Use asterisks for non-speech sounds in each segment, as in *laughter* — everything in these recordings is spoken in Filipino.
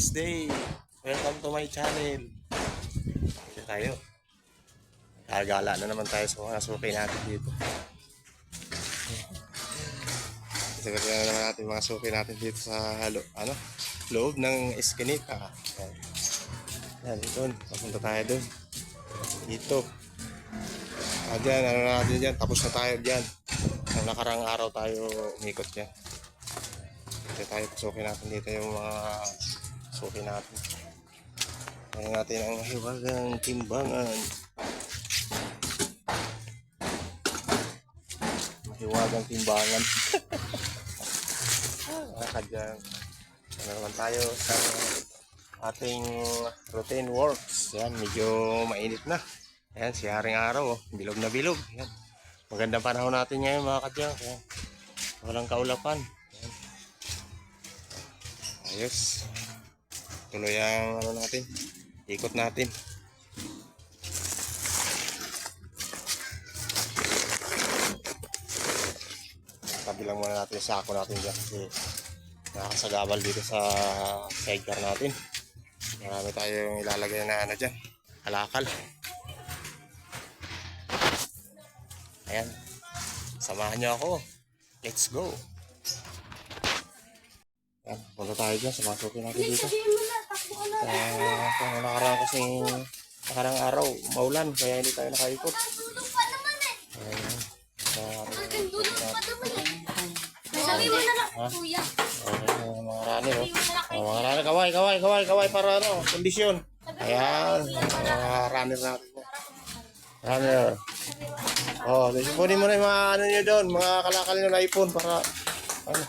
nice day. Welcome to my channel. Dito tayo. Gagala na naman tayo sa mga suki natin dito. Ito na naman natin mga suki natin dito sa lo, ano, loob ng Eskinita. Yan. Doon. Papunta tayo doon. Dito. Ah, dyan, ano na natin dyan. Tapos na tayo dyan. Ang nakarang araw tayo umikot dyan. Dito tayo, suki natin dito yung mga suki natin. Kaya natin ang hiwagang timbangan. Mahiwagang timbangan. *laughs* Mga dyan. Ano naman tayo sa ating routine works. Yan, medyo mainit na. Ayan, si Haring Araw, oh. bilog na bilog. Yan. Magandang panahon natin ngayon mga kadyang. Ayan. Walang kaulapan. Ayan. Ayos. Tuloy ang ano natin. Ikot natin. Tabi lang muna natin yung sako natin dyan kasi nakakasagabal dito sa sidecar natin. Marami tayong ilalagay na ano dyan. Alakal. Ayan. Samahan niyo ako. Let's go. Ayan. Punta tayo dyan. Sumasukin natin dito. Uh, kung nakarang kasi nakarang araw, maulan. Kaya hindi tayo nakaikot. Ayan. Uh, Sabi mo na lang, kuya. Ayan, mga runner, oh. Oh, mga runner, kaway, kaway, kaway, kaway para ano, kondisyon. Ayan, mga runner natin. Runner. Oh, kunin mo na yung mga ano nyo doon, mga kalakal nyo na ipon para, ano,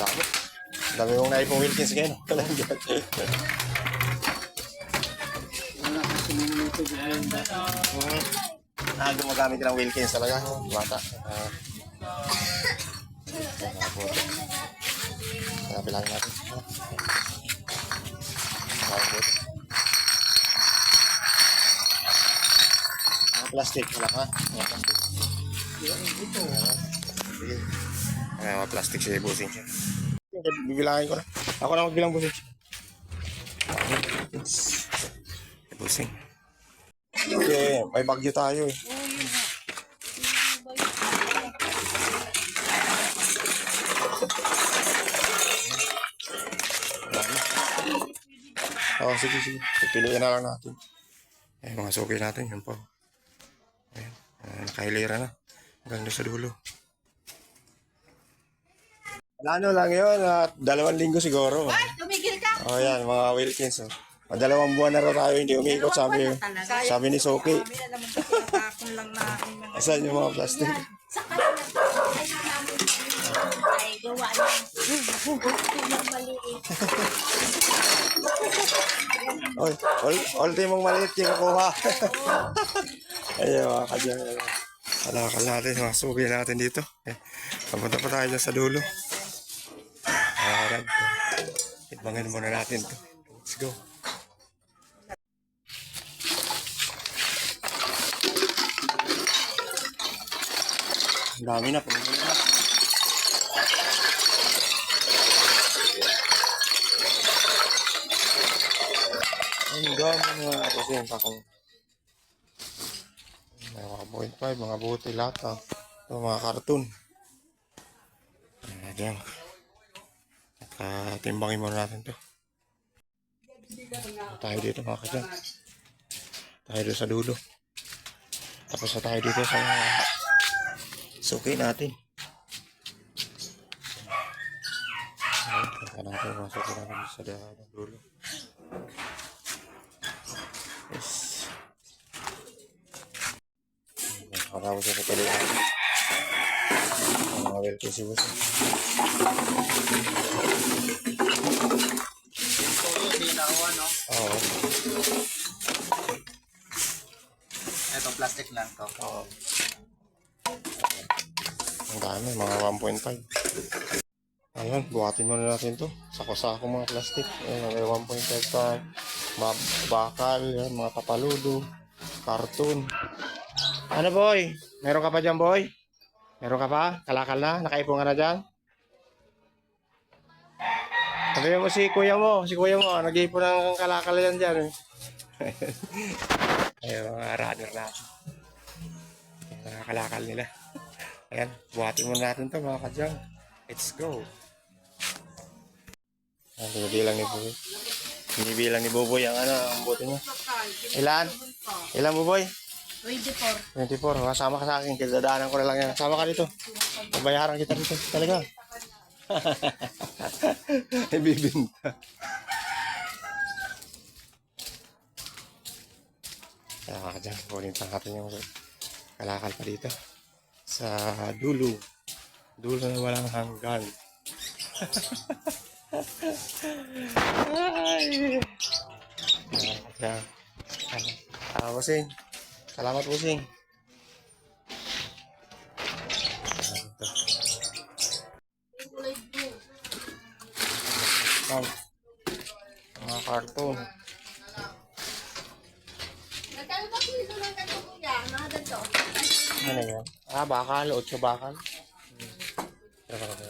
dami. Dami mong naipong Wilkins ngayon. Wala dyan. Hmm. Ah, gumagamit ng Wilkins talaga. Bata. Ah. Hanapin lang natin. Ah, good. Mga plastic. Wala ka? Mga plastic. Ah, Sige. Ay, mga plastic siya. Busing siya. Bibilangin ko na. Ako na magbilang busing siya. Busing. Okay, may bagyo tayo eh. Oh, sige, sige. Pipiliin na lang natin. Eh, mga suki natin, yun po. Ayan, uh, nakahilera na. Hanggang doon sa dulo. Ano lang yun, ah, dalawang linggo siguro. Ay, tumigil ka. Oh, yan, mga Wilkins. Oh. Dalawang buwan na raw tayo hindi umikot, sabi, sabi ni Soki. Kami na naman kasi lang namin mga Asan yung mga plastic? Sa kanila, ay namin ay gawa ng ng maliit. Oy, mong maliit yung kukuha. Ayun, mga kadyan. Alakal natin, mga suki natin dito. Eh, papunta pa tayo sa dulo. Alright. Itbangin muna natin to. Let's go. Ang dami na, pumunta na. Ang dami na kasi yung pakong may mga point five, mga buti lata. Ito, mga karton. Ayan. Nakatimbangin muna natin to. Tayo dito mga kadyan. Tayo doon sa dulo. Tapos na tayo dito sa suki natin. Punta natin mga suki natin sa dulo. Yes. Sa kapatid natin. Ang mga welcome si boss. Oo. Ito, plastic lang to. Oo. Ang dami, mga 1.5. Ayun, buhatin muna natin to. Sako-sako mga plastic. Ayun, may 1.5 pa. Mga bakal, yan, mga tapaludo. Cartoon. Ano boy? Meron ka pa dyan boy? Meron ka pa? Kalakal na? Nakaipon ka na dyan? Sabihin mo si kuya mo, si kuya mo, nag-iipon ng kalakal yan dyan. eh. *laughs* Ayun, mga runner natin. Mga kalakal nila. Ayan, buhatin muna natin to mga kadyang. Let's go. Ayan, binibilang ni Buboy. Binibilang ni Buboy ang ano, ang buti niya. Ilan? Ilan Buboy? 24. 24. Kasama ka sa akin. Dadaanan ko na lang yan. Sama ka dito. Babayaran kita dito. Talaga. *laughs* Ibibinta. Kaya ka dyan. Kunin pa natin yung kalakal pa dito. Sa dulo. Dulo na walang hanggan. *laughs* Ay. Ka dyan. Ah, Bossing. Salamat, Bossing. Ito. Wow. Mga cartoon. Nagkano ba kilo ng ganito kuya? Mga ganito? Ano yan? Ah, bakal. Ocho bakal. Hmm.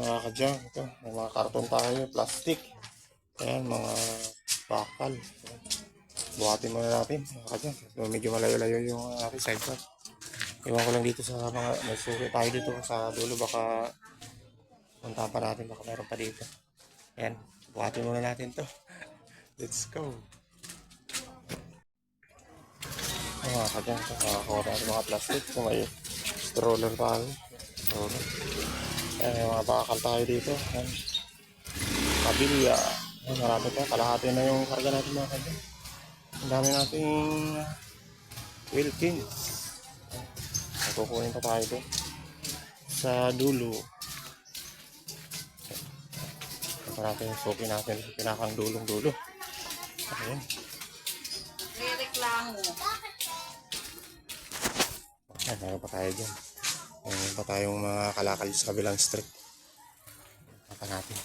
Mga kadyang, ito. Mga karton tayo. Plastic. Ayan, mga bakal. Buhatin muna natin. Mga kadyang. Medyo malayo-layo yung uh, ating sidebar. Iwan ko lang dito sa mga may tayo dito sa dulo. Baka punta pa natin. Baka meron pa dito. Ayan. Buhatin muna natin to. *laughs* Let's go. Mga kadyang. ito, Nakakuha natin mga plastic. So, may stroller tayo. Stroller. Ayan, may mga bakal tayo dito. Ayan. Kabilya. Ayan, marami pa. Kalahati na yung karga natin mga kadyang. Ang dami nating Wilkins. Kukunin pa tayo doon. Sa dulo. Ito natin yung suki natin sa pinakang dulong dulo. Ayan. May reklamo. Ayan, meron pa tayo dyan. Meron pa tayong mga kalakal sa kabilang street. Mata natin.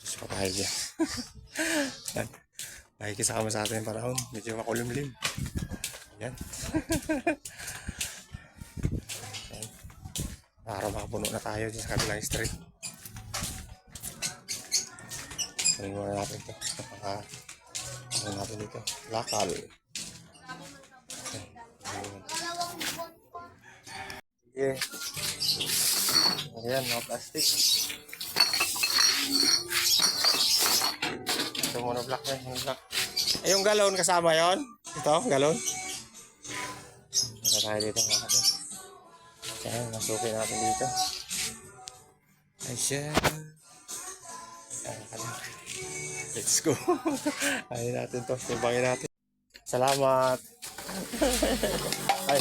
Gusto pa tayo dyan. *laughs* Nakikisama sa atin yung panahon. Medyo makulimlim. Ayan. Ayan. *laughs* Para makapuno na tayo dyan sa kabilang street. Muna natin ito. Baka ano natin dito. Lakal. Yeah. Ayan, mga plastic. Ito muna black na, yung black. Eh, yung galon kasama yon Ito, galon. Ito tayo dito mga kapatid. Ayan, nasukin natin dito. Ay siya. Let's go. *laughs* Ayun natin to. Timbangin natin. Salamat. Ay.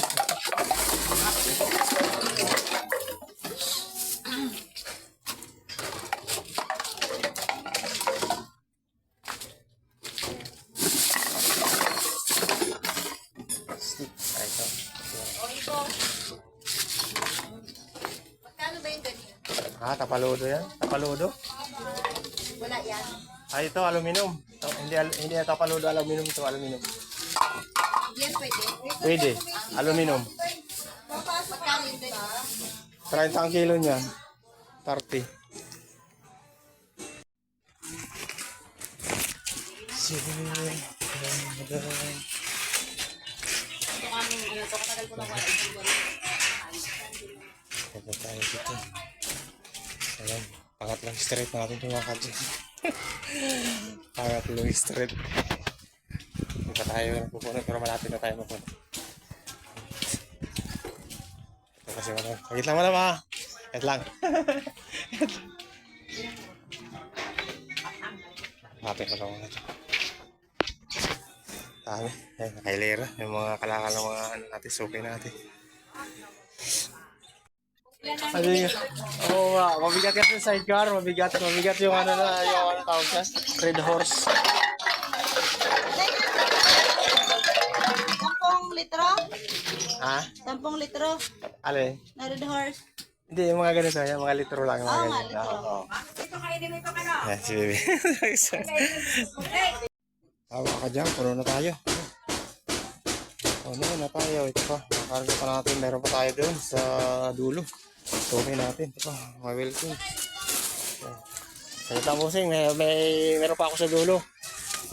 Stick. Ay, ito. Ito. Magkano ba yung ganyan? Ah, tapaludo yan? Tapaludo? Wala yan. Ay, ito, aluminum. Ito, hindi, hindi tapaludo, aluminum ito, aluminum. Yan pwede. Pwede, aluminum. Magkano ganyan? 30 ang kilo niyan. 30. Ito kami, ano to, katagal ko na wala. Ito tayo dito. Ayan, pangatlong street natin ito mga kadyo. *laughs* pangatlong street. Pa tayo pupuno pero malapit na tayo mapuno. Ito kasi wala. Wait lang wala ma. Wait lang. Malapit na lang kadyo. Dami. Ay, nakailera. Yung mga kalakal ng mga ano natin, suki natin. Ano yun? Oo nga, mabigat kasi sidecar, mabigat, mabigat yung ano na, yung ano tawag sa Red Horse. Ha? 10 litro? Alin? Na red horse? Hindi, yung mga ganito. Yung mga litro lang. Mga Oo nga, ganito. litro. Oo. Ito kayo din ito ka na. Ayan, si Bibi. *laughs* Tawa ka dyan, puno na tayo. Puno na tayo. Ito pa, makarga pa natin. Meron pa tayo doon sa dulo. Tuloy natin. Ito pa, mga welcome. Salita mo sing, may, may, meron pa ako sa dulo.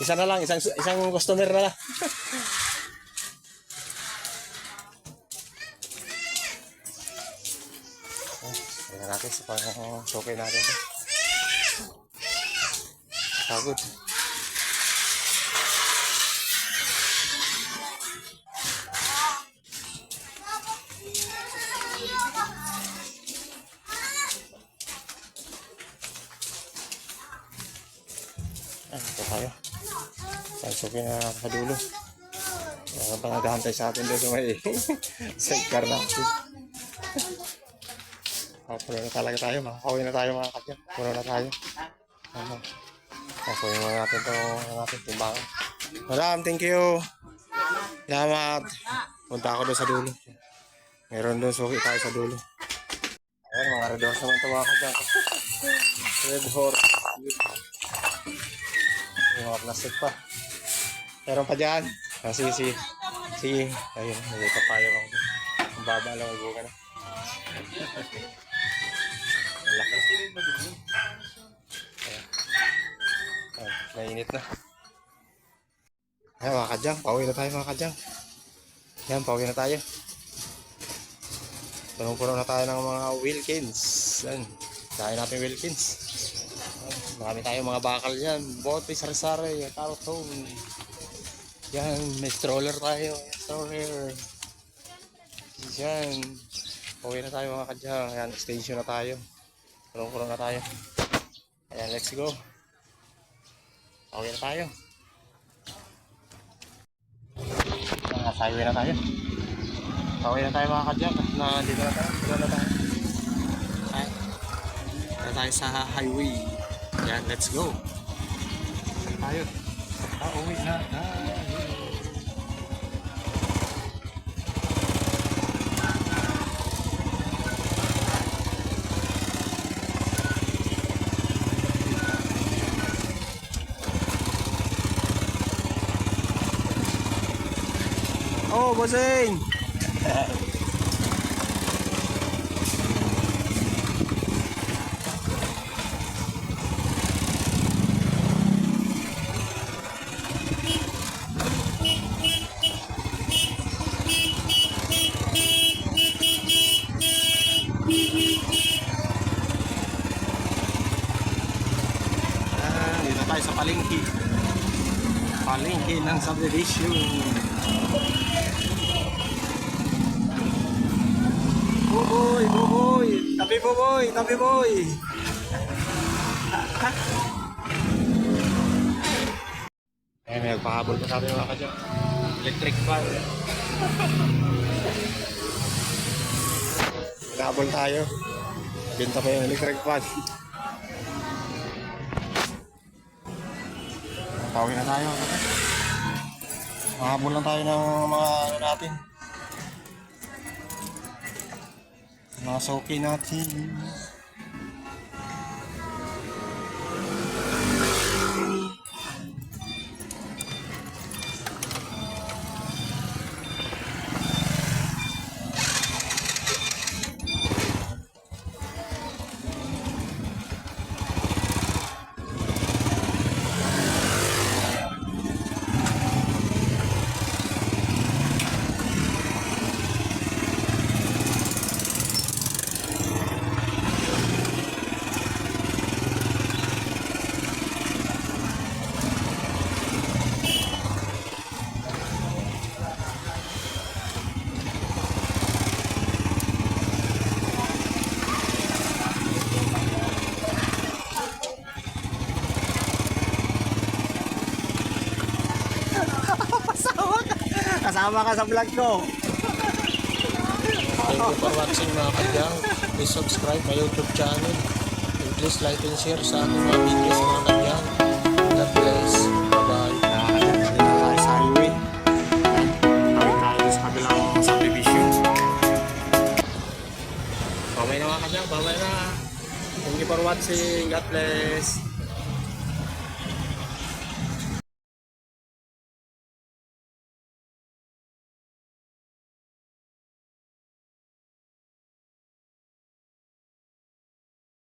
Isa na lang, isang, isang customer na lang. *laughs* sa pang sukay natin. Pagod. Ah, ito tayo. Na sa dulo. Meron pa naghahantay sa atin doon sa may *laughs* sidecar natin. Oh, puno na talaga tayo. Makakawin na tayo mga kapya. Puno na tayo. Ano? Kakuhin mo natin ito ang ating timbangan. Madam, thank you. Salamat. Punta ako doon sa dulo. Meron doon suki tayo sa dulo. Ayan, mga red horse naman ito mga kapya. Red horse. May mga plastic pa. Meron pa dyan. Ah, sige, sige. Sige. Ayun, may papayo ako. Ang baba lang ang buka na. *laughs* Laki. Ayan. Ayan, mainit na. Ayan mga kadyang, pauwi na tayo mga kadyang. Ayan, pauwi na tayo. Punong-puno na tayo ng mga Wilkins. Ayan, dahil natin Wilkins. Ayan, marami tayong mga bakal yan. Bote, sari-sari, carton. Yan, may stroller tayo. Stroller. Yan. Pauwi na tayo mga kadyang. Ayan, station na tayo. Punong-puno na tayo. Ayan, let's go. Pauwi na tayo. Nasa highway na tayo. Pauwi na tayo mga kadyang. Na dito na tayo. Dito na tayo. Ay. Na tayo sa highway. Yan, let's go. Tayo. Pauwi na tayo. Oh, bossing! Ah, palengke. Palengke ng subdivision. Boy! Eh, may nagpahabol pa sabi mga kadyan. Electric fan. Nagpahabol tayo. Binta pa yung electric fan. Pauwi na tayo. Mahabol lang tayo ng mga ano natin. Mga soki natin. Sama ka sa vlog ko. Thank you for watching mga kadyang. Please subscribe my YouTube channel. And please like and share sa ating mga videos mga kadyang. God bless. Bye-bye. Bye-bye na mga kadyang. Bye-bye na. Thank you for watching. God bless.